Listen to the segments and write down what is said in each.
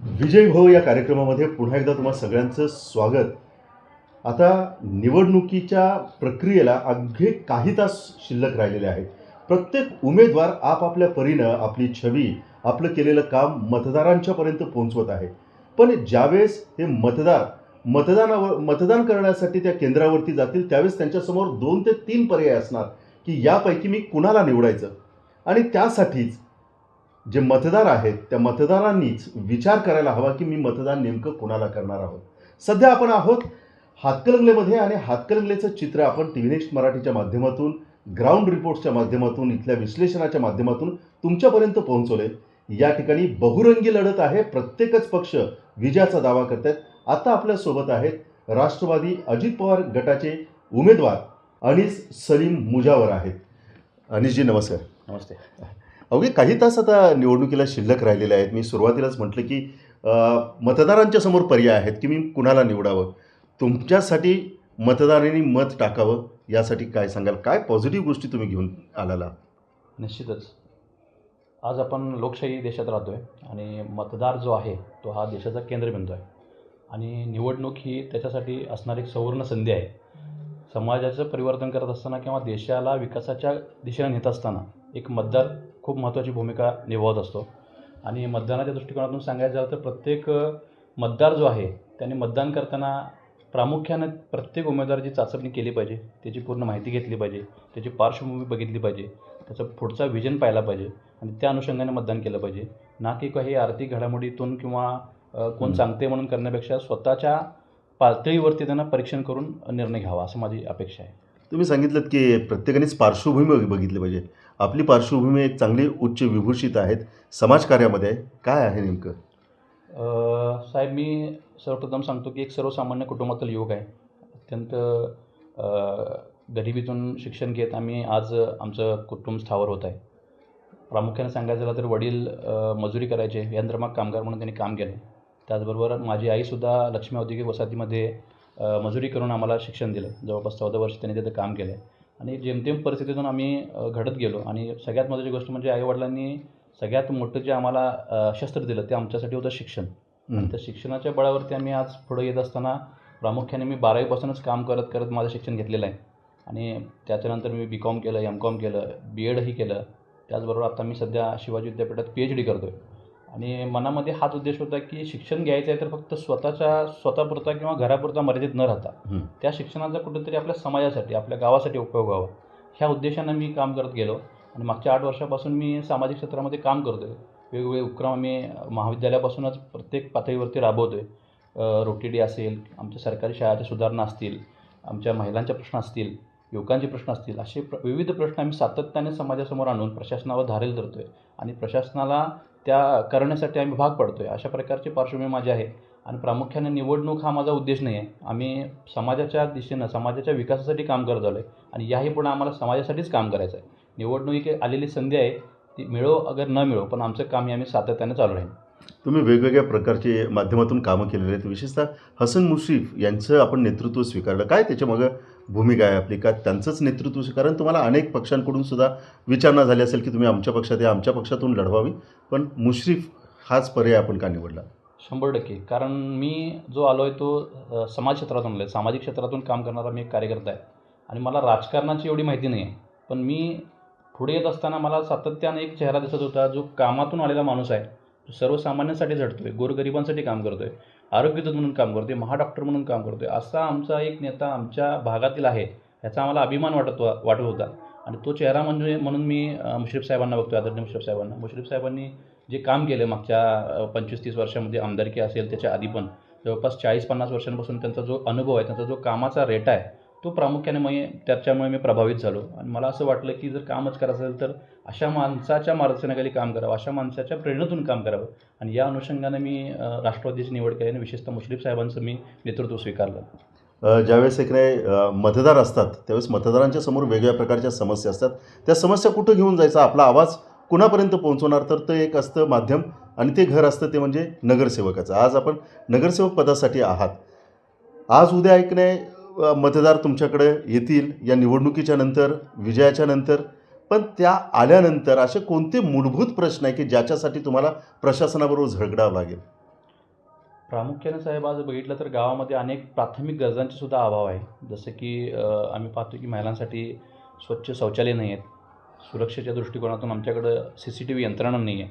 विजय भाऊ या कार्यक्रमामध्ये पुन्हा एकदा तुम्हा सगळ्यांचं स्वागत. आता निवडणुकीच्या प्रक्रियेला अगदी काही तास शिल्लक राहिलेले आहेत. प्रत्येक उमेदवार आपापल्या परीनं आपली छवी आपलं केलेलं काम मतदारांच्यापर्यंत पोहोचवत आहे. पण ज्यावेळेस हे मतदार मतदानावर मतदान करण्यासाठी त्या केंद्रावरती जातील त्यावेळेस त्यांच्यासमोर दोन ते तीन पर्याय असणार की यापैकी मी कुणाला निवडायचं? आणि त्यासाठीच जे मतदार आहेत त्या मतदारांनीच विचार करायला हवा की मी मतदान नेमकं कोणाला करणार आहोत. सध्या आपण आहोत हातकलंगलेमध्ये आणि हातकलंगलेचं चित्र आपण टी व्ही नेक्स्ट मराठीच्या माध्यमातून ग्राउंड रिपोर्ट्सच्या माध्यमातून इथल्या विश्लेषणाच्या माध्यमातून तुमच्यापर्यंत पोहोचवले. या ठिकाणी बहुरंगी लढत आहे प्रत्येकच पक्ष विजयाचा दावा करत आहेत आता आपल्यासोबत आहेत राष्ट्रवादी अजित पवार गटाचे उमेदवार अनिस सलीम मुजावर आहेत. अनिसजी नमस्कार. नमस्ते. अवघे काही तास आता निवडणुकीला शिल्लक राहिलेले आहेत. मी सुरुवातीलाच म्हटलं की मतदारांच्या समोर पर्याय आहेत की मी कुणाला निवडावं? तुमच्यासाठी मतदारांनी मत टाकावं यासाठी काय सांगाल? काय पॉझिटिव्ह गोष्टी तुम्ही घेऊन आलेला? निश्चितच. आज आपण लोकशाही देशात राहतो आहे आणि मतदार जो आहे तो हा देशाचा केंद्रबिंदू आहे. आणि निवडणूक ही त्याच्यासाठी असणारी एक सवर्ण संधी आहे. समाजाचं परिवर्तन करत असताना किंवा देशाला विकासाच्या दिशेने नेत असताना एक मतदार खूप महत्त्वाची भूमिका निभावत असतो. आणि मतदानाच्या दृष्टिकोनातून सांगायचं झालं तर प्रत्येक मतदार जो आहे त्याने मतदान करताना प्रामुख्यानं प्रत्येक उमेदवाराची चाचपणी केली पाहिजे. त्याची पूर्ण माहिती घेतली पाहिजे. त्याची पार्श्वभूमी बघितली पाहिजे. त्याचा पुढचा विजन पाहिला पाहिजे. आणि त्या अनुषंगाने मतदान केलं पाहिजे. ना की काही आर्थिक घडामोडीतून किंवा कोण. सांगते म्हणून करण्यापेक्षा स्वतःच्या पातळीवरती त्यांना परीक्षण करून निर्णय घ्यावा असं माझी अपेक्षा आहे. तुम्ही सांगितलं की प्रत्येकानेच पार्श्वभूमी बघ- बघितली पाहिजे. आपली पार्श्वभूमी एक चांगली उच्च विभूषित आहेत. समाजकार्यामध्ये काय आहे नेमकं? साहेब मी सर्वप्रथम सांगतो की एक सर्वसामान्य कुटुंबातील युवक आहे. अत्यंत गरिबीतून शिक्षण घेत आम्ही आज आमचं कुटुंब स्थावर होत आहे. प्रामुख्याने सांगायचं झालं तर वडील मजुरी करायचे यंत्रमाग कामगार म्हणून त्यांनी काम केलं. त्याचबरोबर माझी आईसुद्धा लक्ष्मी औद्योगिक वसाहतीमध्ये मजुरी करून आम्हाला शिक्षण दिलं. जवळपास चौदा वर्ष त्यांनी तिथं काम केलं. आणि जेमतेम परिस्थितीतून आम्ही घडत गेलो. आणि सगळ्यात महत्त्वाची गोष्ट म्हणजे आईवडिलांनी सगळ्यात मोठं जे आम्हाला शस्त्र दिलं ते आमच्यासाठी होतं शिक्षण. हं. त्या शिक्षणाच्या बळावरती आम्ही आज पुढे येत असताना प्रामुख्याने मी बारावीपासूनच काम करत करत माझं शिक्षण घेतलेलं आहे. आणि त्याच्यानंतर मी बी कॉम केलं एम कॉम केलं बी एडही केलं. त्याचबरोबर आता मी सध्या शिवाजी विद्यापीठात पी एच डी करतो आहे आणि मनामध्ये हाच उद्देश होता की शिक्षण घ्यायचं आहे तर फक्त स्वतःच्या स्वतःपुरता किंवा घरापुरता मर्यादित न राहता. त्या शिक्षणाचा कुठेतरी आपल्या समाजासाठी आपल्या गावासाठी उपयोग व्हावा. ह्या उद्देशानं मी काम करत गेलो आणि मागच्या आठ वर्षापासून मी सामाजिक क्षेत्रामध्ये काम करतो आहे वेगवेगळे उपक्रम आम्ही महाविद्यालयापासूनच प्रत्येक पातळीवरती राबवतो आहे रोटीडी असेल आमच्या सरकारी शाळाच्या सुधारणा असतील आमच्या महिलांचे प्रश्न असतील युवकांचे प्रश्न असतील असे प्र विविध प्रश्न आम्ही सातत्याने समाजासमोर आणून प्रशासनावर धारेल धरतो आहे आणि प्रशासनाला त्या करण्यासाठी आम्ही भाग पडतो आहे अशा प्रकारची पार्श्वभूमी माझी आहे. आणि प्रामुख्याने निवडणूक हा माझा उद्देश नाही आहे आम्ही समाजाच्या दिशेनं समाजाच्या विकासासाठी काम करत आलो आहे आणि याही पुढे आम्हाला समाजासाठीच काम करायचं आहे. निवडणूक ही एक आलेली संधी आहे. ती मिळो अगर न मिळो पण आमचं काम हे आम्ही सातत्याने चालू राहील. तुम्ही वेगवेगळ्या प्रकारचे माध्यमातून कामं केलेली आहेत. विशेषतः हसन मुश्रीफ यांचं आपण नेतृत्व स्वीकारलं. काय त्याच्यामागं भूमिका आहे आपली का त्यांचंच नेतृत्व कारण तुम्हाला अनेक पक्षांकडून सुद्धा विचारणा झाली असेल की तुम्ही आमच्या पक्षात या आमच्या पक्षातून लढवावी. पण मुश्रीफ हाच पर्याय आपण का निवडला? शंभर टक्के. कारण मी जो आलो आहे तो समाज क्षेत्रातून आलो आहे सामाजिक क्षेत्रातून काम करणारा मी एक कार्यकर्ता आहे. आणि मला राजकारणाची एवढी माहिती नाही आहे. पण मी पुढे येत असताना मला सातत्याने एक चेहरा दिसत होता जो कामातून आलेला माणूस आहे. जो सर्वसामान्यांसाठी झटतो आहे गोरगरिबांसाठी काम करतो आहे आरोग्यदूत म्हणून काम करतो आहे महाडॉक्टर म्हणून काम करतो आहे असा आमचा एक नेता आमच्या भागातील आहे याचा आम्हाला अभिमान वाटत वाटत होता. आणि तो चेहरा म्हणजे म्हणून मी मुश्रीफ साहेबांना बघतो आदरणीय मुश्रीफ साहेबांना. मुश्रीफ साहेबांनी जे काम केलं मागच्या पंचवीस तीस वर्षामध्ये आमदारकी असेल त्याच्या आधी पण जवळपास चाळीस पन्नास वर्षांपासून त्यांचा जो अनुभव आहे त्यांचा जो कामाचा रेट आहे तो प्रामुख्याने मी त्याच्यामुळे मी प्रभावित झालो. आणि मला असं वाटलं की जर कामच करायचं असेल तर अशा माणसाच्या मार्गदर्शनाखाली काम करावं अशा माणसाच्या प्रेरणेतून काम करावं. आणि या अनुषंगाने मी राष्ट्रवादीची निवड केली आणि विशेषतः मुश्रीफ साहेबांचं मी नेतृत्व स्वीकारलं. ज्यावेळेस इकडे मतदार असतात त्यावेळेस मतदारांच्या समोर वेगळ्या प्रकारच्या समस्या असतात. त्या समस्या कुठं घेऊन जायचा? आपला आवाज कुणापर्यंत पोहोचवणार? तर ते एक असतं माध्यम आणि ते घर असतं ते म्हणजे नगरसेवकाचं. आज आपण नगरसेवक पदासाठी आहात. आज उद्या ऐकणे मतदार तुमच्याकडे येतील या निवडणुकीच्या नंतर विजयाच्या नंतर. पण त्या आल्यानंतर असे कोणते मूलभूत प्रश्न आहे की ज्याच्यासाठी तुम्हाला प्रशासनाबरोबर झगडावं लागेल? प्रामुख्याने साहेब आज बघितलं तर गावामध्ये अनेक प्राथमिक गरजांचे सुद्धा अभाव आहे. जसं की आम्ही पाहतो की महिलांसाठी स्वच्छ शौचालय नाही आहेत. सुरक्षेच्या दृष्टिकोनातून आमच्याकडं सी सी टी व्ही यंत्रणा नाही आहे.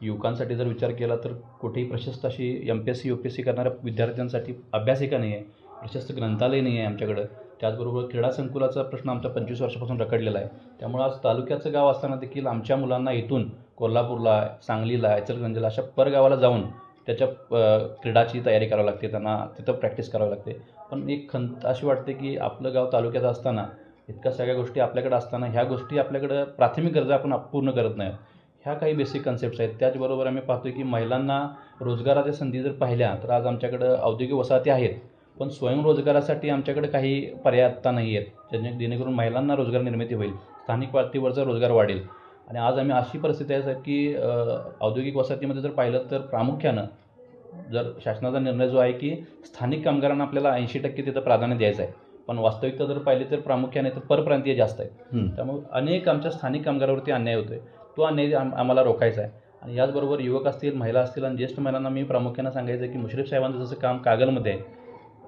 युवकांसाठी जर विचार केला तर कुठेही प्रशस्त अशी M P S C U P S C करणाऱ्या विद्यार्थ्यांसाठी अभ्यासिका नाही आहे. प्रशस्त ग्रंथालय नाही आहे आमच्याकडं. त्याचबरोबर क्रीडा संकुलाचा प्रश्न आमचा पंचवीस वर्षापासून रखडलेला आहे. त्यामुळं आज तालुक्याचं गाव असताना देखील आमच्या मुलांना इथून कोल्हापूरला सांगलीला इचलकरंजीला अशा परगावाला जाऊन त्याच्या क्रीडाची तयारी करावी लागते. त्यांना तिथं प्रॅक्टिस करावी लागते. पण एक खंत अशी वाटते की आपलं गाव तालुक्यात असताना इतक्या सगळ्या गोष्टी आपल्याकडे असताना ह्या गोष्टी आपल्याकडं प्राथमिक गरजा आपण पूर्ण करत नाही ह्या काही बेसिक कन्सेप्ट्स आहेत. त्याचबरोबर आम्ही पाहतो की महिलांना रोजगाराच्या संधी जर पाहिल्या तर आज आमच्याकडं औद्योगिक वसाहती आहेत. पण स्वयंरोजगारासाठी आमच्याकडे काही पर्याय आत्ता नाही आहेत. ज्याने जेणेकरून महिलांना रोजगार निर्मिती होईल स्थानिक पातळीवरचा रोजगार वाढेल. आणि आज आम्ही अशी परिस्थिती आहे साहेब की औद्योगिक वसाहतीमध्ये जर पाहिलं तर प्रामुख्यानं जर शासनाचा निर्णय जो आहे की स्थानिक कामगारांना आपल्याला ऐंशी टक्के तिथं प्राधान्य द्यायचं आहे. पण वास्तविकता जर पाहिली तर प्रामुख्याने तर परप्रांतीय जास्त आहे. त्यामुळे अनेक आमच्या स्थानिक कामगारावरती अन्याय होतो आहे तो अन्याय आम आम्हाला रोखायचा आहे. आणि याचबरोबर युवक असतील महिला असतील आणि ज्येष्ठ महिलांना मी प्रामुख्यानं सांगायचं आहे की मुश्रीफ साहेबांचं जसं काम कागलमध्ये आहे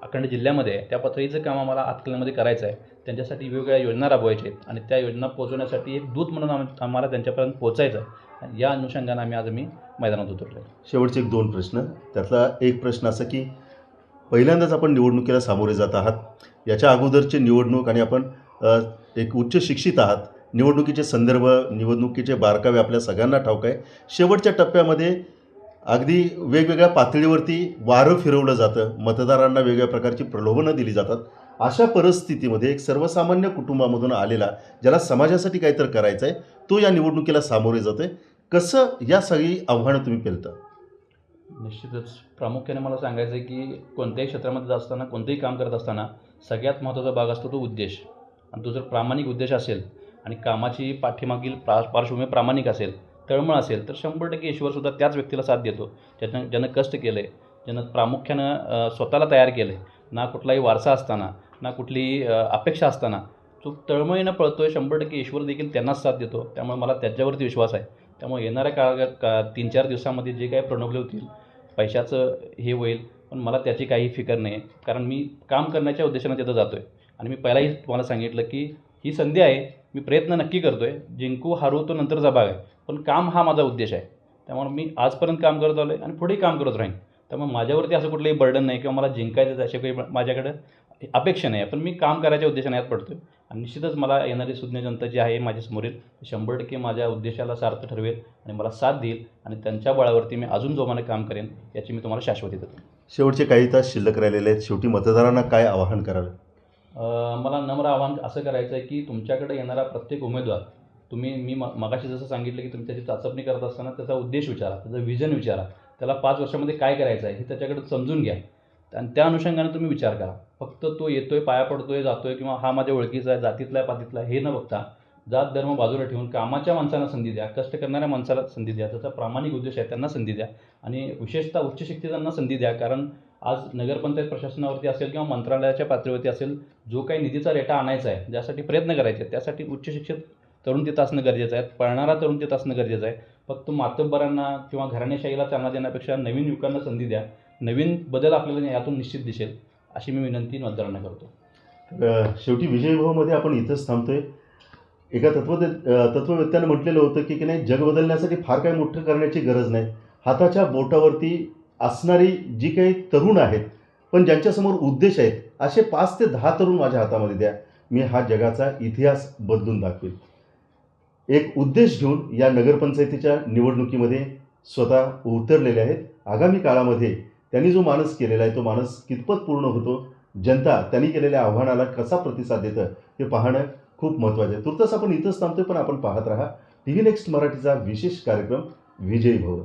अखंड जिल्ह्यामध्ये त्या पातळीचं काम आम्हाला हातकलीमध्ये करायचं आहे. त्यांच्यासाठी वेगवेगळ्या योजना राबवायच्या आहेत आणि त्या योजना पोहोचवण्यासाठी एक दूत म्हणून आम आम्हाला त्यांच्यापर्यंत पोहोचायचं आहे. आणि या अनुषंगानं आम्ही आज मी मैदानात उतरलो आहे. शेवटचे एक दोन प्रश्न. त्यातला एक प्रश्न असा की पहिल्यांदाच आपण निवडणुकीला सामोरे जात आहात. याच्या अगोदरची निवडणूक आणि आपण एक उच्च शिक्षित आहात. निवडणुकीचे संदर्भ निवडणुकीचे बारकावे आपल्या सगळ्यांना ठाऊक आहे. शेवटच्या टप्प्यामध्ये अगदी वेगवेगळ्या पातळीवरती वारं फिरवलं जातं मतदारांना वेगवेगळ्या प्रकारची प्रलोभनं दिली जातात. अशा परिस्थितीमध्ये एक सर्वसामान्य कुटुंबामधून आलेला ज्याला समाजासाठी काहीतरी करायचं आहे तो या निवडणुकीला सामोरे जातोय. कसं या सगळी आव्हानं तुम्ही पेलता? निश्चितच. प्रामुख्याने मला सांगायचं आहे की कोणत्याही क्षेत्रामध्ये जात असताना कोणतंही काम करत असताना सगळ्यात महत्त्वाचा भाग असतो तो उद्देश. आणि तो जर प्रामाणिक उद्देश असेल आणि कामाची पाठीमागील प्रा पार्श्वभूमी प्रामाणिक असेल तळमळ असेल तर शंभर टक्के ईश्वरसुद्धा त्याच व्यक्तीला साथ देतो. ज्यानं ज्यानं कष्ट केलं आहे ज्यानं प्रामुख्यानं स्वतःला तयार केलं आहे ना कुठलाही वारसा असताना ना कुठली अपेक्षा असताना तो तळमळीनं आहे शंभर टक्के ईश्वर देखील त्यांनाच साथ देतो. त्यामुळे मला त्याच्यावरती विश्वास आहे. त्यामुळे येणाऱ्या काळात का तीन चार दिवसामध्ये जे काही प्रणवले होतील पैशाचं हे होईल पण मला त्याची काही फिकर नाही. आहे कारण मी काम करण्याच्या उद्देशानं तिथं जातो आहे आणि मी पहिलाही तुम्हाला सांगितलं की ही संधी आहे मी प्रयत्न नक्की करतो आहे जिंकू हारू तो नंतरचा भाग आहे. पण काम हा माझा उद्देश आहे. त्यामुळे मी आजपर्यंत काम करत आलो आहे आणि पुढेही काम करत राहीन. त्यामुळे माझ्यावरती असं कुठलंही बर्डन नाही किंवा मला जिंकायचं असे काही माझ्याकडं अपेक्षा नाही आहे. पण मी काम करायच्या उद्देशाने यात पडतो आहे आणि निश्चितच मला येणारी सुज्ञ जनता जी आहे माझ्यासमोरील ती शंभर टक्के माझ्या उद्देशाला सार्थ ठरवेल आणि मला साथ देईल आणि त्यांच्या बळावरती मी अजून जोमाने काम करेन याची मी तुम्हाला शाश्वती देतो. शेवटचे काही तास शिल्लक राहिलेले आहेत. शेवटी मतदारांना काय आवाहन कराल अ, मला नम्र आव्हान असं करायचं आहे की तुमच्याकडे येणारा प्रत्येक उमेदवार तुम्ही मी म मगाशी जसं सांगितलं की तुम्ही त्याची चाचपणी करत असताना त्याचा उद्देश विचारा त्याचं विजन विचारा त्याला पाच वर्षामध्ये काय करायचं आहे हे त्याच्याकडे समजून घ्या. आणि त्या अनुषंगाने तुम्ही विचार करा. फक्त तो येतोय पाया पडतोय जातोय किंवा हा माझ्या ओळखीचा आहे जातीतला आहे पातीतला आहे हे न बघता जात धर्म बाजूला ठेवून कामाच्या माणसांना संधी द्या कष्ट करणाऱ्या माणसाला संधी द्या त्याचा प्रामाणिक उद्देश आहे त्यांना संधी द्या आणि विशेषतः उच्च शिक्षितांना संधी द्या. कारण आज नगरपंचायत प्रशासनावरती असेल किंवा मंत्रालयाच्या पातळीवरती असेल जो काही निधीचा रेटा आणायचा आहे ज्यासाठी प्रयत्न करायचे त्यासाठी उच्च शिक्षित तरुण तिथं असणं गरजेचं आहे. पळणारा तरुण तिथं असणं गरजेचं आहे. फक्त मातब्बरांना किंवा घराणेशाहीला चालना देण्यापेक्षा नवीन युवकांना संधी द्या. नवीन बदल आपल्याला यातून निश्चित दिसेल अशी मी विनंती मतदारांना करतो. शेवटी विजयभाऊमध्ये आपण इथंच थांबतोय. एका तत्व तत्ववेत्यानं म्हटलेलं होतं की की नाही जग बदलण्यासाठी फार काही मोठं करण्याची गरज नाही. हाताच्या बोटावरती असणारी जी काही तरुण आहेत पण ज्यांच्यासमोर उद्देश आहेत असे पाच ते दहा तरुण माझ्या हातामध्ये द्या. मी हा जगाचा इतिहास बदलून दाखवेल. एक उद्देश घेऊन या नगरपंचायतीच्या निवडणुकीमध्ये स्वतः उतरलेले आहेत. आगामी काळामध्ये त्यांनी जो मानस केलेला आहे तो मानस कितपत पूर्ण होतो जनता त्यांनी केलेल्या आव्हानाला कसा प्रतिसाद देतं हे पाहणं खूप महत्त्वाचं आहे. तुर्तास आपण इथंच थांबतोय पण आपण पाहत राहा. टी व्ही नेक्स्ट मराठीचा विशेष कार्यक्रम विजयी भव.